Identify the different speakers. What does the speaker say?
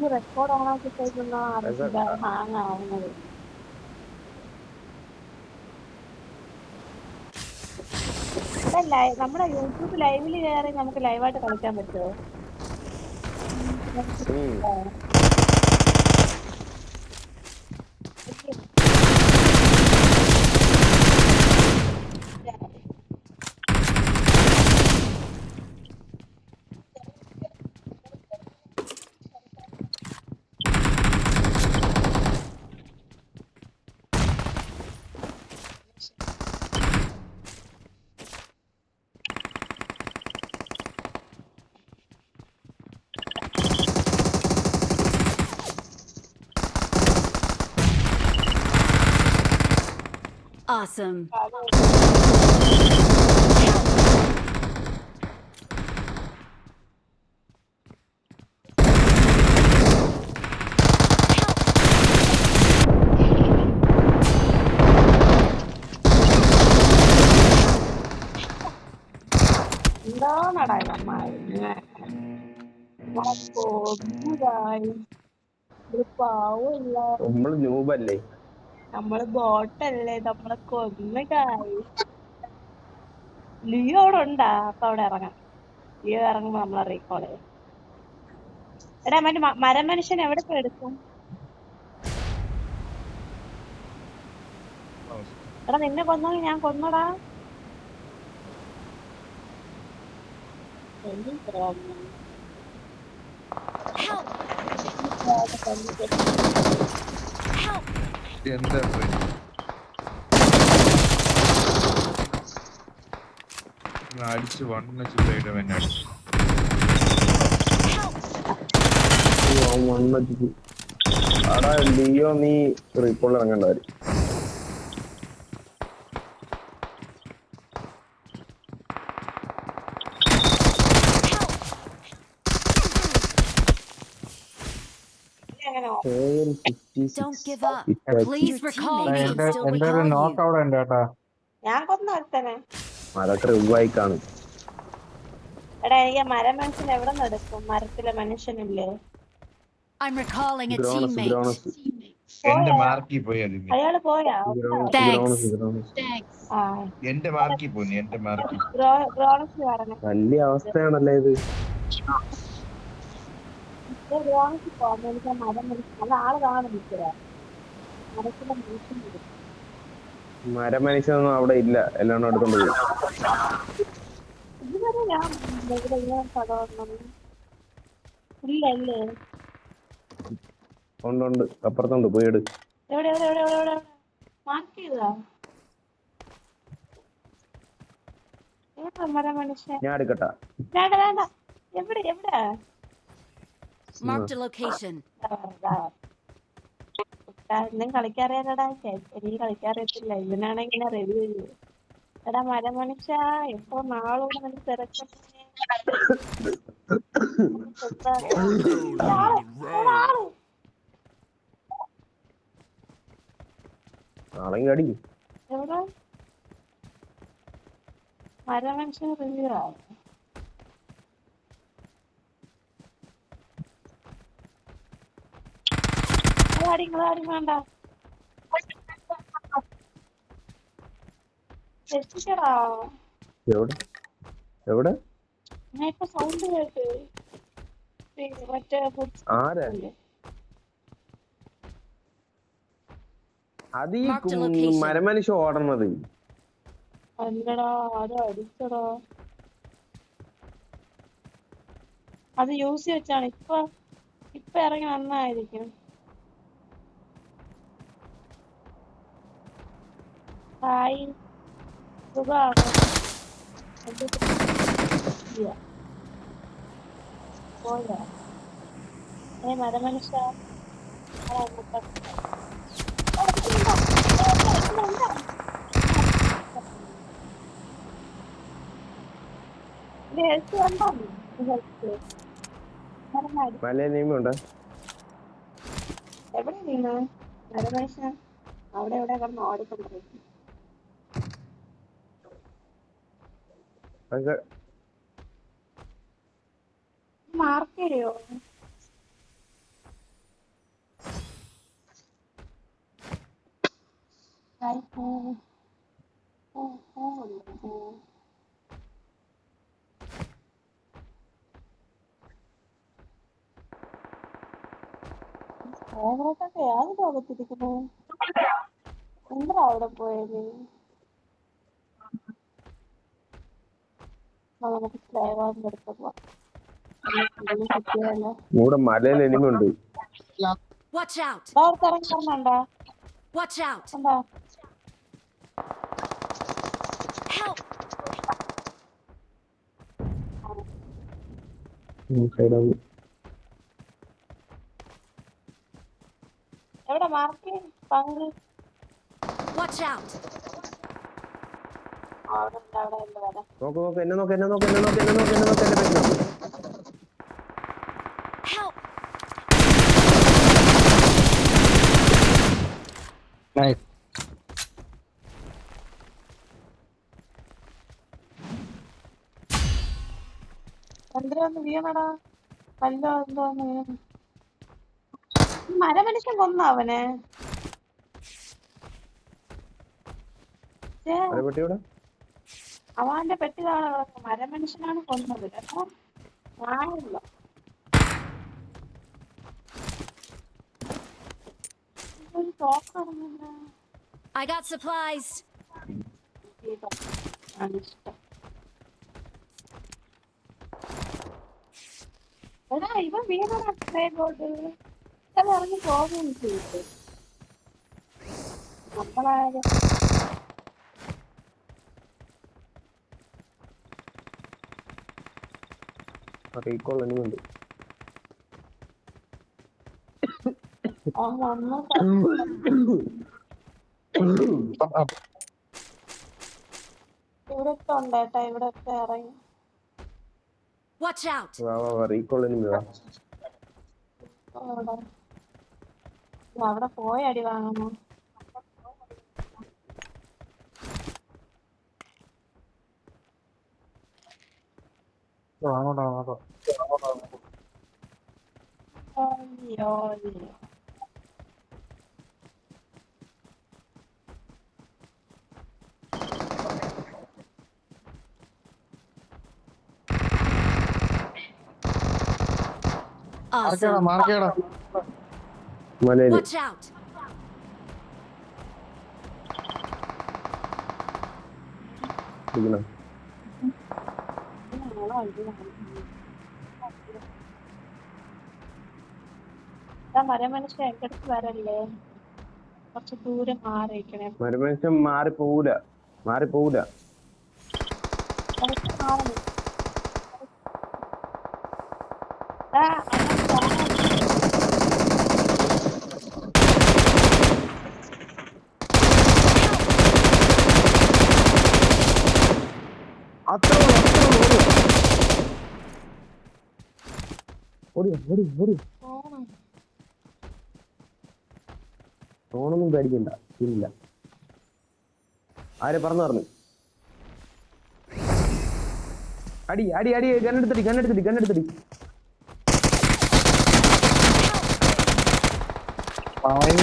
Speaker 1: ഈ record on ആക്കി കഴിഞ്ഞാൽ അറിയില്ല ഹാങ് ആവുന്നത്. നമ്മുടെ യൂട്യൂബ് ലൈവിൽ കയറി നമുക്ക് ലൈവായിട്ട് കളിക്കാൻ പറ്റുമോ
Speaker 2: Awesome.
Speaker 1: đó là đại bạn mày
Speaker 3: nha Wow,
Speaker 1: good guys. Lupa, wala. Umlo, jumbo ba, നമ്മൾ ബോട്ടല്ലേ? നമ്മളെ കൊന്നുകായി ലിയോ അവിടെ ഉണ്ടാ? അപ്പൊ അവിടെ ഇറങ്ങാം. ലിയോ ഇറങ്ങുമ്പോ നമ്മളെ റീകോൾ ചെയ്യാം എടാ മറ്റേ മരം മനുഷ്യൻ എവിടെ പോയി എടുക്കും? എടാ നിന്നെ കൊന്നോ ഞാൻ കൊന്നടാ.
Speaker 4: Help! ഇത്? ഇന്ന് അടിച്ച് വണ്ണ ചില്ലയുടെ എന്നെ അടിച്ചു.
Speaker 3: അടാ ലിയോ നീ റീപ്പോൾ ഇറങ്ങേണ്ട
Speaker 2: Don't give up. Please recall me. still
Speaker 5: എന്റെ ഒരു
Speaker 2: recall
Speaker 5: നോക്ക് അവിടെ ഉണ്ട് കേട്ടാ
Speaker 1: ഞാൻ കൊന്ന ഒരുത്തനെ
Speaker 3: അതൊക്കെ റിവായി കാണും.
Speaker 1: എടാ എനിക്ക് മരമനുഷ്യൻ എവിടെ നിന്ന് എടുക്കും മരത്തിലെ മനുഷ്യനില്ലേ?
Speaker 2: I'm recalling a
Speaker 3: ഗ്രോണസ്
Speaker 2: teammate.
Speaker 3: ഗ്രോണസ്
Speaker 4: എന്റെ മാർക്കിൽ പോയി അതിന്
Speaker 1: അയാൾ പോയാ?
Speaker 3: ഗ്രോണസ്
Speaker 2: Thanks.
Speaker 3: ഗ്രോണസ് ഗ്രോണസ്
Speaker 1: ആ.
Speaker 4: എന്റെ മാർക്കിൽ പോയി എന്റെ മാർക്കിൽ
Speaker 1: ഗ്രോ- ഗ്രോണസ് പറഞ്ഞു?
Speaker 3: വലിയ അവസ്ഥയാണല്ലേ ഇത്.
Speaker 1: മരം അത് ആൾ കാണും മനുഷ്യൻ വരും.
Speaker 3: മരമനുഷ്യനൊന്നും അവിടെ ഇല്ല. എല്ലാം എടുത്തോണ്ട് പോയി.
Speaker 1: ഇതുവരെ ഞാൻ ഇവിടെ ഇങ്ങനെ പടവന്നു ഇല്ല അല്ലേ
Speaker 3: ഉണ്ട് ഉണ്ട്. അപ്പുറത്തുണ്ട്. പോയി എടു
Speaker 1: എവിടെ എവിടെ എവിടെ എവിടെ എവിടെ? മാർക്ക് ചെയ്താ മനുഷ്യൻ
Speaker 3: ഞാൻ എടുക്കട്ടാ.
Speaker 1: വേണ്ട വേണ്ട. എവിടെ എവിടെ?
Speaker 2: Marked a location.
Speaker 1: എന്നും കളിക്കാറിയാലടാ എനിക്ക് കളിക്കാറിയത്തില്ല. ഇവനാണെങ്കിനെ റിവ്യൂ ചെയ്തു എടാ മരമനുഷ്യ എപ്പോ നാളോട് നിനക്ക് തിരക്കട്ടെ
Speaker 3: നാളെങ്കിൽ അടിക്കും
Speaker 1: എവിടെ? മരമനുഷ്യൻ റിവ്യൂ ആ? വേണ്ട. രക്ഷിക്കടാ
Speaker 3: എവിടെ? എവിടെ?
Speaker 1: ഞാൻ ഇപ്പൊ സൗണ്ട് കേട്ട്. പിന്നെ മറ്റേ footstep
Speaker 3: ആരാ?
Speaker 1: ഇല്ലേ?
Speaker 3: അത് ഈ. മരമനുഷ്യ ഓടണത്.
Speaker 1: അല്ലടാ ആരോ അടിച്ചടാ. അത് യൂസ് വെച്ചാണ്. ഇപ്പൊ ഇപ്പൊ ഇറങ്ങി വന്നായിരിക്കും ഹായ് സുഖാണോ എന്ത് ഇല്ല. പോയോ ഏ മരമനുഷ്യ ആരാ ഇങ്ങോട്ട്? ആ, ഇതാ, ഇതാ, ഇതാ, ഇതാ. ഇത് health കണ്ടോ നീ? ഇത് health. മരമടി.
Speaker 3: മല നെയ്മുണ്ട്
Speaker 1: എവിടെ നീന്ന് മരമനുഷ്യ അവിടെ എവിടെ കിടന്ന് ഓടിക്കൊണ്ടിരിക്കും
Speaker 3: നമുക്ക്
Speaker 1: മാർക്ക് ഏത് ലോകത്തിരിക്കുന്നു? എന്താ അവിടെ പോയത്? നമുക്ക് ഫ്ലേവറിന്റെ അടുത്ത് പോവാം
Speaker 3: ഇവിടെ മലയിൽ എനിമുണ്ട്
Speaker 2: Watch out!
Speaker 1: ഡോർക്ക് ഇറങ്ങി പറഞ്ഞോണ്ടാ
Speaker 2: Watch out!
Speaker 1: എന്താ
Speaker 2: Help!
Speaker 1: എവിടെ മാർക്ക് പങ്ക്
Speaker 2: വാച്ച് out!
Speaker 1: അവിടെ ഉണ്ട് അവിടെ ഉണ്ട് വരാം
Speaker 3: നോക്ക് നോക്ക് എന്നെ നോക്ക് എന്നെ നോക്ക് എന്നെ നോക്ക് എന്നെ നോക്ക് എന്നെ നോക്ക് എന്നെ പറ്റി നോക്ക്.
Speaker 2: Help!
Speaker 1: ചന്ദ്രൻ വീണടാ? കല്ലോ എന്തോ ഒന്ന് വീണു? മരമനുഷ്യൻ കൊന്ന അവനെ ഛേ,
Speaker 3: ആരെ പറ്റി ഇവിടെ
Speaker 1: അവന്റെ പെട്ടിതാണ് മരമനുഷ്യനാണ് കൊന്നത്. കേട്ടോ? ഞാനില്ല.
Speaker 2: I got supplies.
Speaker 1: എടാ ഇവൻ സ്പ്രേ ബോർഡ് ഇവൻ ഇറങ്ങി പോകുകയും ചെയ്തു. നമ്മളായാലും ഇറങ്ങി.
Speaker 2: Watch out!
Speaker 3: വാ വാ
Speaker 1: അവിടെ പോയി അടി വാങ്ങണോ? അയ്യോ
Speaker 2: Awesome.
Speaker 5: മാർക്കേടാ
Speaker 3: മലയിൽ
Speaker 2: Watch out!
Speaker 3: ഇരിക്കണം
Speaker 1: ഇതിനാണോ ഇതിനാണോ? ഇതാ മരമനുഷ്യ എന്റെ അടുത്ത് വരല്ലേ? കുറച്ച് ദൂരെ മാറിയിരിക്കണേ.
Speaker 3: മരുമനുഷ്യൻ മാറി പോവൂല മാറി പോവൂല
Speaker 1: പോണം.
Speaker 3: അത്ര ഓടി ഓടി ഓടിയോ
Speaker 1: പോണം.
Speaker 3: ഫോണൊന്നും പേടിക്കണ്ട. ഇല്ല. ആരെ പറഞ്ഞു പറഞ്ഞു? അടി അടി അടി ഗണ്ണെടുത്തടി ഗണ്ണെടുത്തടി ഗണ്ണെടുത്തടി
Speaker 5: പാവം